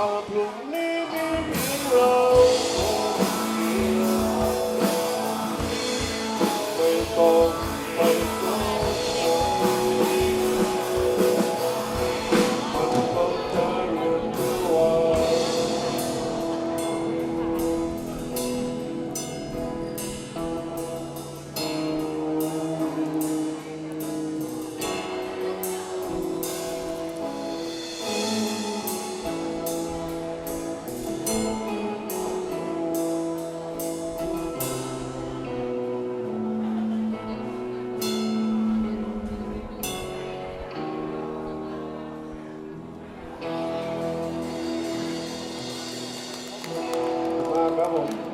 าวพรุ่งนี้ Bravo.